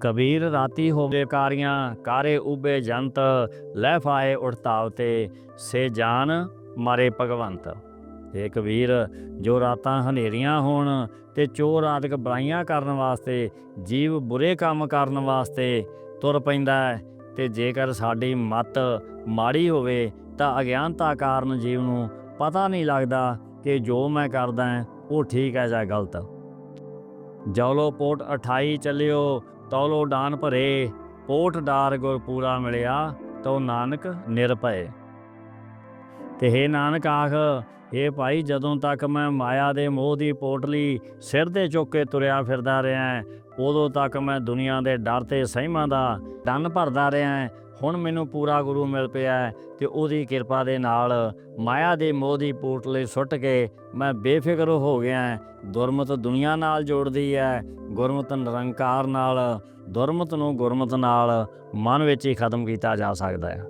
ਕਬੀਰ ਰਾਤੀ ਹੋਵੇ ਕਾਰੀਆਂ, ਕਾਰੇ ਉਬੇ ਜੰਤ, ਲੈ ਫਾਏ ਉੜਤਾਵ ਤੇ, ਸੇ ਜਾਨ ਮਾਰੇ ਭਗਵੰਤ। ਇਹ ਕਬੀਰ, ਜੋ ਰਾਤਾਂ ਹਨੇਰੀਆਂ ਹੋਣ ਤੇ ਚੋਰ ਆਦਿਕ ਬੁਰਾਈਆਂ ਕਰਨ ਵਾਸਤੇ, ਜੀਵ ਬੁਰੇ ਕੰਮ ਕਰਨ ਵਾਸਤੇ ਤੁਰ ਪੈਂਦਾ ਹੈ, ਤੇ ਜੇਕਰ ਸਾਡੀ ਮਤ ਮਾੜੀ ਹੋਵੇ, ਤਾਂ ਅਗਿਆਨਤਾ ਕਾਰਨ ਜੀਵ ਨੂੰ ਪਤਾ ਨਹੀਂ ਲੱਗਦਾ ਕਿ ਜੋ ਮੈਂ ਕਰਦਾ ਉਹ ਠੀਕ ਹੈ ਜਾਂ ਗਲਤ। ਜੌਲੋ ਪੋਟ 28 ਚੱਲਿਓ ਤੌਲੋ ਡਾਨ ਭਰੇ ਪੋਟ ਡਾਰ ਗੁਰ ਪੂਰਾ ਮਿਲਿਆ ਤੋ ਨਾਨਕ ਨਿਰਭੈ ਤੇ ਹੇ ਨਾਨਕ ਆਖ ਇਹ ਭਾਈ ਜਦੋਂ ਤੱਕ ਮੈਂ ਮਾਇਆ ਦੇ ਮੋਹ ਦੀ ਪੋਟਲੀ ਸਿਰ ਤੇ ਚੁੱਕ ਕੇ ਤੁਰਿਆ ਫਿਰਦਾ ਰਿਹਾ, ਉਦੋਂ ਤੱਕ ਮੈਂ ਦੁਨੀਆ ਦੇ ਡਰ ਤੇ ਸਹਿਮਾਂ ਦਾ ਡੰਨ ਭਰਦਾ ਰਿਹਾ ਹੁਣ ਮੈਨੂੰ ਪੂਰਾ ਗੁਰੂ ਮਿਲ ਪਿਆ ਹੈ ਤੇ ਉਹਦੀ ਕਿਰਪਾ ਦੇ ਨਾਲ ਮਾਇਆ ਦੇ ਮੋਹ ਦੀ ਪੋਟਲੀ ਸੁੱਟ ਕੇ ਮੈਂ ਬੇਫਿਕਰ ਹੋ ਗਿਆ ਦੁਰਮਤ ਦੁਨੀਆ ਨਾਲ ਜੋੜਦੀ ਹੈ, ਗੁਰਮਤ ਨਿਰੰਕਾਰ ਨਾਲ, ਦੁਰਮਤ ਨੂੰ ਗੁਰਮਤ ਨਾਲ ਮਨ ਵਿੱਚ ਹੀ ਖਤਮ ਕੀਤਾ ਜਾ ਸਕਦਾ ਹੈ।